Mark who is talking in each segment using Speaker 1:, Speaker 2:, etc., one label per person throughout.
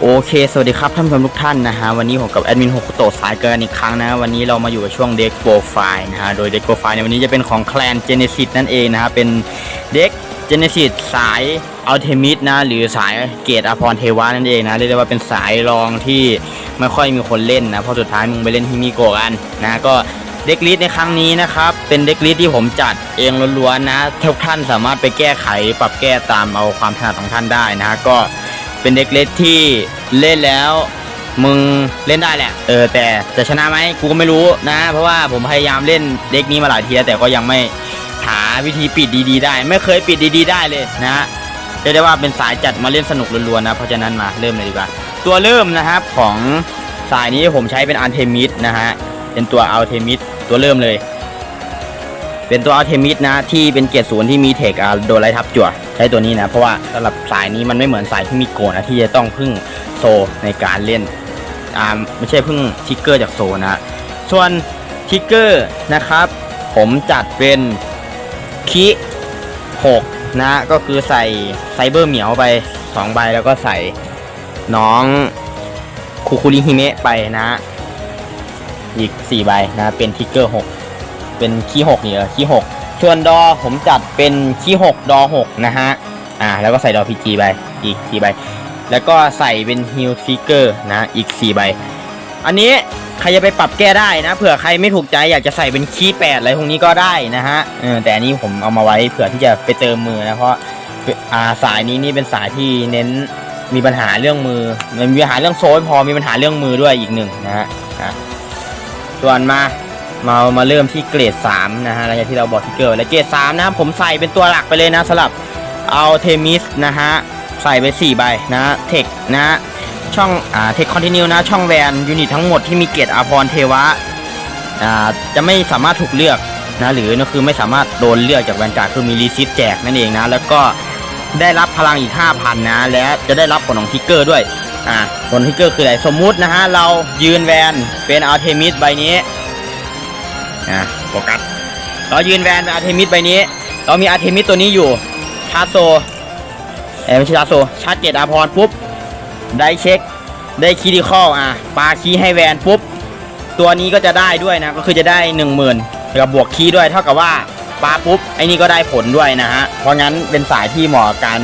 Speaker 1: โอเค สวัสดีครับท่านผู้ชมทุกท่านนะฮะ วันนี้ผมกับแอดมินโฮคุโตสายเกินอีกครั้งนะ วันนี้เรามาอยู่กับช่วงเด็กโปรไฟล์นะฮะ โดยเด็กโปรไฟล์ในวันนี้จะเป็นของแคลนเจเนซิสนั่นเองนะฮะ เป็นเด็กเจเนซิสสายอัลเทมิสนะ หรือสายเกตอภรเทวานั่นเองนะ เรียกได้ว่าเป็นสายรองที่ไม่ค่อยมีคนเล่นนะ เพราะสุดท้ายมึงไปเล่นที่มิโกกันนะ ก็เด็กลิสในครั้งนี้นะครับ เป็นเด็กลิสที่ผมจัดเองล้วนๆนะทุกท่านสามารถไปแก้ไขปรับแก้ตามเอาความถนัดของท่านได้นะก็ เป็นเด็กเล็กที่เล่นแล้ว มึงเล่นได้แหละ เออแต่จะชนะไหมกูก็ไม่รู้นะ เพราะว่าผมพยายามเล่นเด็กนี้มาหลายทีแล้วแต่ก็ยังไม่หาวิธีปิดดีๆ ได้ ไม่เคยปิดดีๆ ได้เลยนะเรียกได้ว่าเป็นสายจัดมาเล่นสนุกล้วนๆนะ เพราะฉะนั้นมาเริ่มเลยดีกว่า ตัวเริ่มนะครับของสายนี้ผมใช้เป็นอันเทมิสนะฮะเป็นตัวอัลเทมิสตัวเริ่มเลย เป็นตัวอัลเทมิสนะที่เป็นเกียรติศูนย์ที่มีเทคโดนไล่ทับจั่ว ใช้ตัวนี้นะเพราะว่าสำหรับสายนี้มันไม่เหมือนสายที่มีโกนนะที่จะต้องพึ่งโซในการเล่นอ่าไม่ใช่พึ่งทิกเกอร์จากโซนะส่วนทิกเกอร์นะครับ ผมจัดเป็นคิ6นะก็คือใส่ไซเบอร์เหมียวไป2ใบแล้วก็ใส่น้องคูคูริฮิเมะไปนะ อีก 4 ใบนะ เป็นทิกเกอร์ 6 เป็นคีย์หกนี่เหรอคีย์หก ส่วนดอผมจัดเป็นคีย์หกดอหกนะฮะ อ่า แล้วก็ใส่ดอพีจีไป อีกสี่ใบ แล้วก็ใส่เป็นฮิลฟิกเกอร์นะ อีกสี่ใบ อันนี้ใครจะไปปรับแก้ได้นะ เผื่อใครไม่ถูกใจอยากจะใส่เป็นคีย์แปดอะไรพวกนี้ก็ได้นะฮะ เออ แต่อันนี้ผมเอามาไว้เผื่อที่จะไปเติมมือนะ เพราะอ่าสายนี้นี่เป็นสายที่เน้นมีปัญหาเรื่องมือ มันมีปัญหาเรื่องโซนพอมีปัญหาเรื่องมือด้วยอีกหนึ่งนะฮะส่วนมา มามาเริ่มที่เกรด3นะฮะหลังจากที่เราบอกที่เกิดแล้วเกรด3นะผมใส่เป็นตัวหลักไปเลยนะสำหรับเอาเทมิสนะฮะใส่ไป 4 ใบนะเทคนะ ช่องอ่าเทคคอนติเนียนะ ช่องแวนยูนิตทั้งหมดที่มีเกรดอาพรเทวะอ่าจะไม่สามารถถูกเลือกนะหรือก็คือไม่สามารถโดนเลือกจากแวนการ์ดคือมีรีซิตแจกนั่นเองนะ แล้วก็ได้รับพลังอีก 5,000 นะ และจะได้รับผลของทิกเกอร์ด้วยอ่าผลทิกเกอร์คืออะไรสมมุตินะฮะเรายืนแวนเป็นอาร์เทมิสใบนี้ นะโฟกัสเรายืนแวนเป็นอาร์เทมิสใบนี้ เรามีอาร์เทมิสตัวนี้อยู่ชาโซเอ้ไม่ใช่ชาโซชาร์จเจ็ดอาพรปุ๊บ ได้เช็ค ได้คีดีคอลอะปาคีย์ให้แวนปุ๊บ ตัวนี้ก็จะได้ด้วยนะ ก็คือจะได้หนึ่งหมื่นกับบวกคีย์ด้วยเท่ากับว่าปาปุ๊บไอ้นี่ก็ได้ผลด้วยนะฮะ เพราะงั้นเป็นสายที่เหมาะกับการ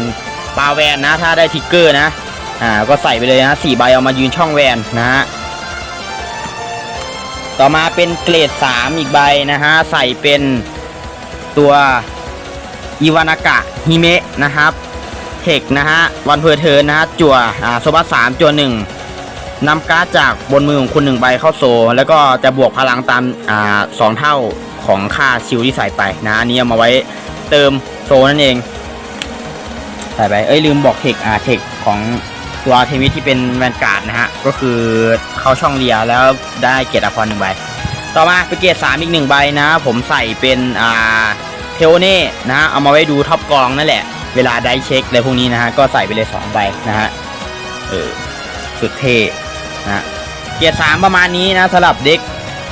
Speaker 1: ปาแวนนะ ถ้าได้ทิกเกอร์นะ อ่า ก็ใส่ไปเลยนะสี่ใบเอามายืนช่องแวนนะฮะ ต่อมาเป็นเกรด 3 อีกใบนะฮะ ใส่เป็นตัวอิวานากะฮิเมะนะครับเทคนะฮะวันเพอร์เทินนะฮะจั่วอ่าโซบัสสามจั่วหนึ่งนำการ์ดจากบนมือของคุณหนึ่งใบเข้าโซ แล้วก็จะบวกพลังตามอ่าสองเท่าของค่าชิลที่ใส่ไปนะอันนี้เอามาไว้เติมโซนั่นเอง ใส่ไป เอ้ยลืมบอกเทคอ่าเทคของ ตัวเทมิที่เป็นแวนการ์ดนะฮะ ก็คือเข้าช่องเรียแล้วได้เกียรติอภรณ์หนึ่งใบ ต่อมาไปเกียรติสามอีกหนึ่งใบนะ ผมใส่เป็นอ่าเทโอเน่นะฮะ เอามาไว้ดูท็อปกองนั่นแหละ เวลาได้เช็คอะไรพวกนี้นะฮะ ก็ใส่ไปเลยสองใบนะฮะ เออ สุดเท่นะเกียรติสามประมาณนี้นะสำหรับเด็ก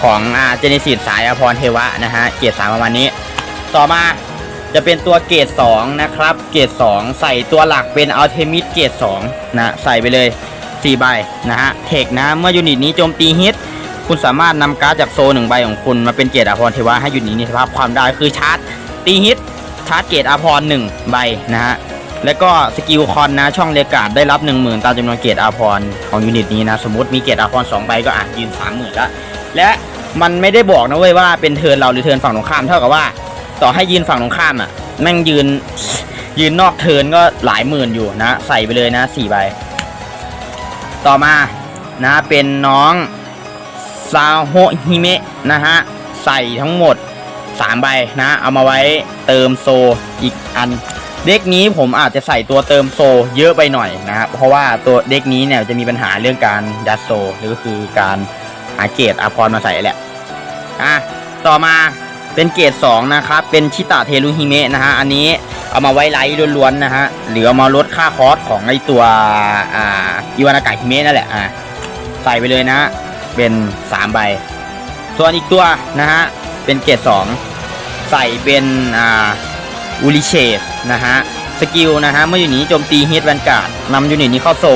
Speaker 1: ของอ่าเจเนซิสสายอภรเทวะนะฮะ เกียรติสามประมาณนี้ ต่อมา จะเป็นตัวเกรด2นะครับ เกรด2 ใส่ตัวหลักเป็นอัลเทมิสเกรด2นะใส่ไปเลย4ใบนะฮะเทคนะเมื่อยูนิตนี้โจมตีฮิตคุณสามารถนำการ์ดจากโซหนึ่งใบของคุณมาเป็นเกรดอาพรเทวะให้ยูนิตนี้สภาพความได้คือชาร์จตีฮิตชาร์จเกรดอาพรหนึ่งใบนะฮะแล้วก็สกิลคอนนะช่องเรียกาดได้รับ 1 0,000 ตามจำนวนเกรดอาพรของยูนิตนี้นะ สมมติมีเกรดอาพร2ใบก็อาจยืน 30,000ละและมันไม่ได้บอกนะเว้ยว่าเป็นเทิร์นเราหรือเทิร์นฝั่งตรงข้ามเท่ากับว่า ต่อให้ยืนฝั่งตรงข้ามอะ แม่งยืน ยืนนอกเทินก็หลายหมื่นอยู่นะ ใส่ไปเลยนะสี่ใบ ต่อมานะเป็นน้องซาโฮฮิเมะนะฮะ ใส่ทั้งหมด3ใบนะ เอามาไว้เติมโซอีกอัน เด็กนี้ผมอาจจะใส่ตัวเติมโซเยอะไปหน่อยนะครับเพราะว่าตัวเด็กนี้เนี่ยจะมีปัญหาเรื่องการยัดโซหรือก็คือการหาเกรดอาพรมาใส่แหละอะต่อมา เป็นเกรด2นะครับ เป็นชิตะเทรุฮิเมะนะฮะ อันนี้เอามาไว้ไลท์ล้วนๆนะฮะ หรือเอามาลดค่าคอสของไอตัวอ่าอิวานากะฮิเมะนั่นแหละอ่าใส่ไปเลยนะเป็น3ใบ ส่วนอีกตัวนะฮะ เป็นเกรด2 ใส่เป็นอ่าอูริเชสนะฮะ สกิลนะฮะ เมื่ออยู่นี้โจมตีฮิตแวนการ์ดนำยูนิตนี้เข้าโซ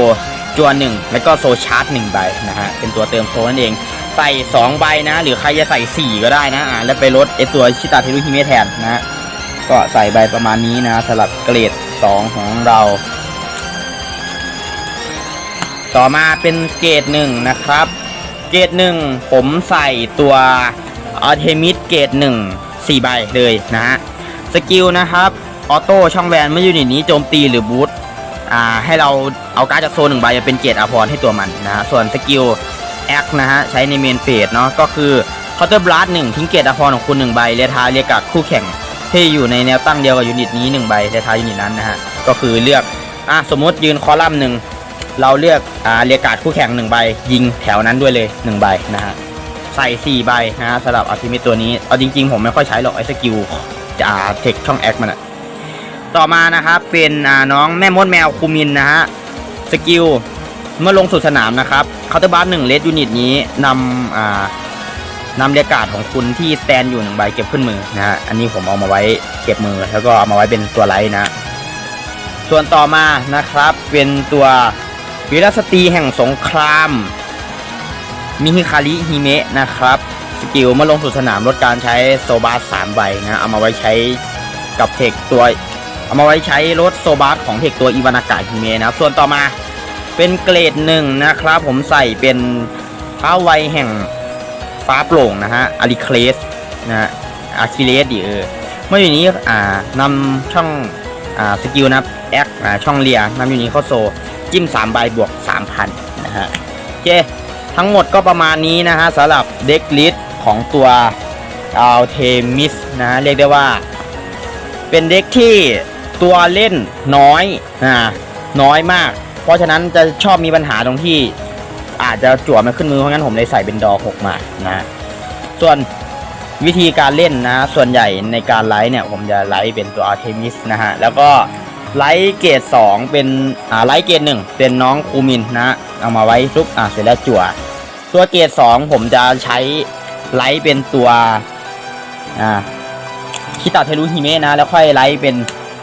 Speaker 1: จวนหนึ่งแล้วก็โซชาร์จหนึ่งใบนะฮะ เป็นตัวเติมโซนั่นเอง ใส่สองใบนะ หรือใครจะใส่สี่ก็ได้นะอ่าแล้วไปลดไอตัวชิตาเทรุฮิเมะแทนนะก็ใส่ใบประมาณนี้นะสำหรับเกรดสองของเรา ต่อมาเป็นเกรดหนึ่งนะครับ เกรดหนึ่งผมใส่ตัวอาร์เทมิสเกรดหนึ่งสี่ใบเลยนะฮะสกิลนะครับออโต้ช่องแวนเมื่อยูนิตนี้โจมตีหรือบูทอ่าให้เราเอาการ์ดจากโซนหนึ่งใบมาเป็นเกรดอภรให้ตัวมันนะฮะส่วนสกิล แอคนะฮะ ใช้ในเมนเฟสเนาะก็คือเคาน์เตอร์บลัสหนึ่งทิ้งเกรดอภรของคุณหนึ่งใบเรียทาเรียกกับคู่แข่งที่อยู่ในแนวตั้งเดียวกับยูนิตนี้หนึ่งใบเรียทายูนิตนั้นนะฮะ ก็คือเลือกอะสมมติยืนคอลัมน์หนึ่งเราเลือกอ่าเรียกกาดคู่แข่งหนึ่งใบ ยิงแถวนั้นด้วยเลยหนึ่งใบนะฮะใส่สี่ใบนะฮะสำหรับอัลติมิตตัวนี้เอาจริงๆผมไม่ค่อยใช้หรอกไอ้สกิลจะเทคช่องแอคมันอะต่อมานะครับเป็นอ่าน้องแม่มดแมวคูมินนะฮะสกิล เมื่อลงสู่สนามนะครับเคาน์เตอร์บาร์หนึ่งเลสยูนิตนี้นำอ่านำเรียกาดของคุณที่สแตนอยู่หนึ่งใบเก็บขึ้นมือนะฮะอันนี้ผมเอามาไว้เก็บมือแล้วก็เอามาไว้เป็นตัวไลท์นะ ส่วนต่อมานะครับเป็นตัววิรสตรีแห่งสงครามมิฮิคาริฮิเมะนะครับสกิลเมื่อลงสู่สนามลดการใช้โซบาสสามใบนะเอามาไว้ใช้กับเทคตัว เอามาไว้ใช้ลดโซบาสของเทคตัวอิวานากะฮิเมะนะครับส่วนต่อมา เป็นเกรดหนึ่งนะครับ ผมใส่เป็นเท้าไวแห่งฟ้าโปร่งนะฮะอาริเคลสนะฮะอาคิเลสดิเออเมื่ออยู่นี้อ่านำช่องอ่าสกิลนะแอคอ่าช่องเลียนำยูนิเข้าโซ จิ้ม3ใบบวก 3,000นะฮะโอเค ทั้งหมดก็ประมาณนี้นะฮะสำหรับเด็กลิสของตัวอัลเทมิสนะฮะเรียกได้ว่า เป็นเด็กที่ตัวเล่นน้อยนะน้อยมาก เพราะฉะนั้นจะชอบมีปัญหาตรงที่ อาจจะจั่วมาขึ้นมือเพราะงั้นผมเลยใส่เป็นดอ6มานะส่วนวิธีการเล่นนะ ส่วนใหญ่ในการไลฟ์เนี่ย ผมจะไลฟ์เป็นตัวอาร์เทมิสนะฮะ แล้วก็ไลฟ์เกรด2เป็นอ่าไลฟ์เกรด1เป็นน้องคูมินนะเอามาไว้ซุปอ่าเสร็จแล้วจั่ว ตัวเกรด2ผมจะใช้ไลฟ์เป็นตัวอ่าคิตาเทรุฮิเมะนะ แล้วค่อยไลฟ์เป็น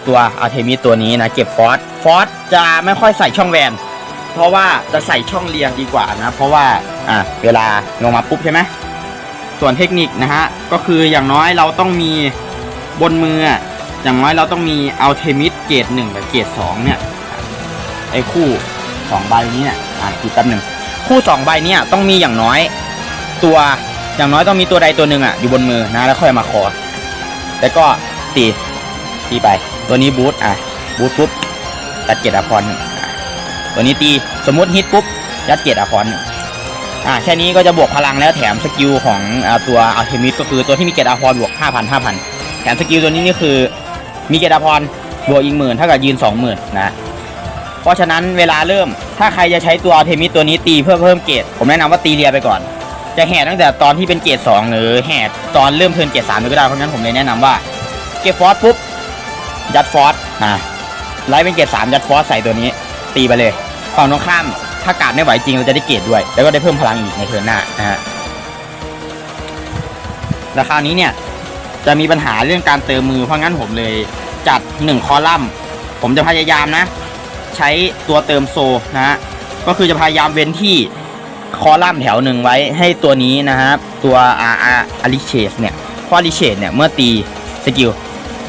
Speaker 1: ตัวอาร์เทมิสตัวนี้นะเก็บฟอสฟอสจะไม่ค่อยใส่ช่องแวนเพราะว่าจะใส่ช่องเรียงดีกว่านะ เพราะว่าอ่าเวลาลงมาปุ๊บใช่ไหมส่วนเทคนิคนะฮะก็คืออย่างน้อยเราต้องมีบนมืออะอย่างน้อยเราต้องมีอัลเทมิสเกรดหนึ่งกับเกรดสองเนี่ยไอ้คู่สองใบนี้เนี่ยอ่านกี่แป๊บหนึ่งคู่สองใบเนี่ยต้องมีอย่างน้อยตัวอย่างน้อยต้องมีตัวใดตัวหนึ่งอะอยู่บนมือนะแล้วค่อยมาคอแล้วก็ตีตีไป ตัวนี้บูทอะบูทปุ๊บตัดเกรดอะพรหนึ่งอะตัวนี้ตีสมมติฮิตปุ๊บยัดเกรดอะพรหนึ่งอ่าแค่นี้ก็จะบวกพลังแล้วแถมสกิลของอตัวอัลเทมิสก็คือตัวที่มีเกรดอาพรบวก 5,000 5,000 แถมสกิลตัวนี้นี่คือมีเกรดอาพรบวกอีกหมื่นเท่ากับยืน 20,000นะเพราะฉะนั้นเวลาเริ่มถ้าใครจะใช้ตัวอัลเทมิสตัวนี้ตีเพื่อเพิ่มเกรดผมแนะนำว่าตีเรียไปก่อน จะแห่ตั้งแต่ตอนที่เป็นเกรด2หรือแห่ตอนเริ่มเทินเกรด3เลยก็ได้เพราะฉะนั้นผมเลยแนะนำว่าเก็บฟอสปุ๊บ ยัดฟอสอ่าไล่เป็นเกรด3ยัดฟอสใส่ตัวนี้ ตีไปเลยฝั่งตรงข้าม ถ้าการไม่ไหวจริงเราจะได้เกรดด้วย แล้วก็ได้เพิ่มพลังอีกในเทิร์นหน้านะฮะราคราวนี้เนี่ยจะมีปัญหาเรื่องการเติมมือเพราะงั้นผมเลยจัด1คอลัมน์ ผมจะพยายามนะ ใช้ตัวเติมโซนะฮะก็คือจะพยายามเว้นที่คอลัมน์แถวหนึ่งไว้ให้ตัวนี้นะครับตัวอาอาอาริเชสเนี่ยพราะอาริเชสเนี่ยเมื่อตีสกิล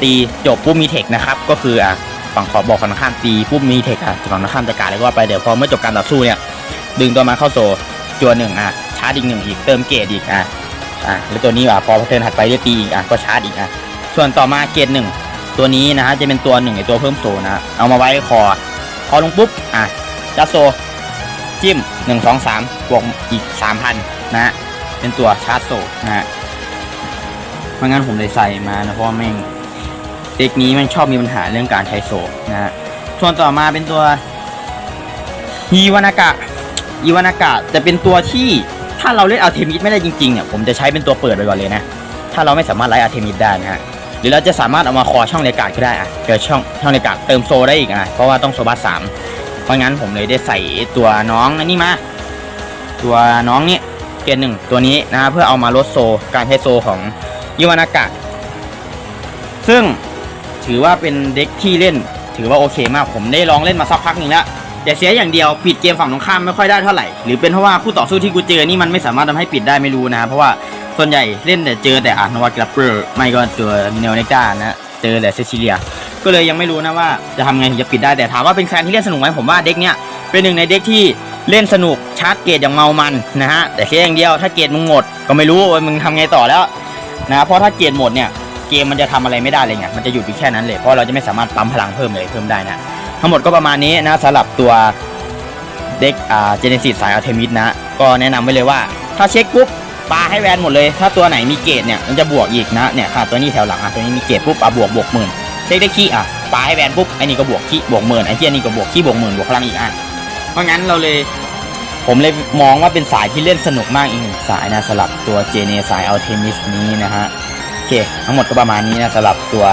Speaker 1: ตีจบปุ๊บมีเทคนะครับ ก็คืออะฝั่งขอบอกฝั่งข้ามตีปุ๊บมีเทคอะฝั่งข้ามจะการอะไรก็ว่าไปเดี๋ยวพอเมื่อจบการต่อสู้เนี่ย ดึงตัวมาเข้าโซจัวหนึ่งอะชาร์จอีกหนึ่งอีกเติมเกรดอีกอะอะแล้วตัวนี้อะพอเทิร์นถัดไปจะตีอีกอะก็ชาร์จอีกอะส่วนต่อมาเกรดหนึ่งตัวนี้นะฮะจะเป็นตัวหนึ่งไอตัวเพิ่มโซนะเอามาไว้คอคอลงปุ๊บอะจัดโซจิ้มหนึ่งสองสามบวกอีกสามพันนะฮะเป็นตัวชาร์จโซนะฮะเพราะงั้นผมเลยใส่มานะเพราะแม่ง เด็กนี้มันชอบมีปัญหาเรื่องการใช้โซนะฮะส่วนต่อมาเป็นตัวฮีวานากะอีวานากะจะเป็นตัวที่ถ้าเราเล่นอัลเทมิสไม่ได้จริงๆเนี่ยผมจะใช้เป็นตัวเปิดไปก่อนเลยนะ ถ้าเราไม่สามารถไล่อัลเทมิสได้นะฮะหรือเราจะสามารถเอามาคอช่องเลกาดก็ได้อะเกิดช่องช่องเลกาดเติมโซได้อีกอะเพราะว่าต้องโซบัสสามเพราะงั้นผมเลยได้ใส่ตัวน้องอันนี้มา ตัวน้องนี้เกณฑ์หนึ่งตัวนี้นะฮะเพื่อเอามาลดโซการใช้โซของยิวานากะ ซึ่ง ถือว่าเป็นเด็กที่เล่น ถือว่าโอเคมากผมได้ลองเล่นมาสักพักหนึ่งแล้วแต่เสียอย่างเดียวปิดเกมฝั่งตรงข้ามไม่ค่อยได้เท่าไหร่หรือเป็นเพราะว่าคู่ต่อสู้ที่กูเจอนี่มันไม่สามารถทำให้ปิดได้ไม่รู้นะเพราะว่าส่วนใหญ่เล่นแต่เจอแต่อานวัตกราเปอร์ไม่ก็ตัวเนลเนกานะเจอแต่เซซิเลีย ก็เลยยังไม่รู้นะว่าจะทำไงถึงจะปิดได้แต่ถามว่าเป็นแฟนที่เล่นสนุกไหมผมว่าเด็กเนี้ยเป็นหนึ่งในเด็กที่เล่นสนุกชาร์จเกรดอย่างเมามันนะฮะแต่เสียอย่างเดียวถ้าเกรดมึงหมดก็ไม่รู้ว่ามึงทำไงต่อแล้วนะเพราะถ้าเกรดหมดเนี่ย เกมมันจะทำอะไรไม่ได้เลยไงมันจะหยุดอยู่แค่นั้นเลยเพราะเราจะไม่สามารถปั๊มพลังเพิ่มเลยเพิ่มได้นะทั้งหมดก็ประมาณนี้นะสำหรับตัวเด็กอ่าเจเนซิสสายอัลเทมิสนะ ก็แนะนำไว้เลยว่า ถ้าเช็คปุ๊บปาให้แวนหมดเลย ถ้าตัวไหนมีเกรดเนี่ยมันจะบวกอีกนะเนี่ยค่ะตัวนี้แถวหลังอะตัวนี้มีเกรดปุ๊บอะบวกบวกหมื่นเช็คได้ขี้อะปาให้แวนปุ๊บไอ้นี่ก็บวกขี้บวกหมื่นไอ้เที่ยนี่ก็บวกขี้บวกหมื่นบวกพลังอีกอะเพราะงั้นเราเลยผมเลยมองว่าเป็นสายที่เล่นสนุกมากอีกหนึ่งสายนะสำหรับตัวเจเนสายอัลเทมิสนี้นะฮะ เค ทั้งหมดก็ประมาณนี้นะสำหรับตัว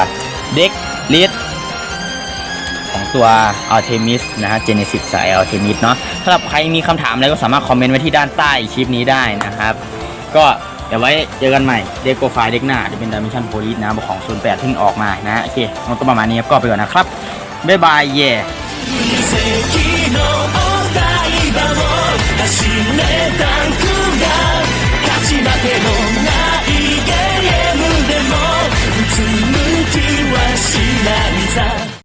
Speaker 1: เด็กลิสของตัวอัลเทมิสนะฮะเจเนซิสสายอัลเทมิสเนาะสำหรับใครมีคำถามอะไรก็สามารถคอมเมนต์ไว้ที่ด้านใต้คลิปนี้ได้นะครับ ก็เดี๋ยวไว้เจอกันใหม่เด็กโกไฟเด็กหน้าจะเป็นดามิชันโพลิสนะของ08ที่งออกมานะโอเคมันก็ประมาณนี้ครับก็ไปก่อนนะครับบ๊ายบายเย่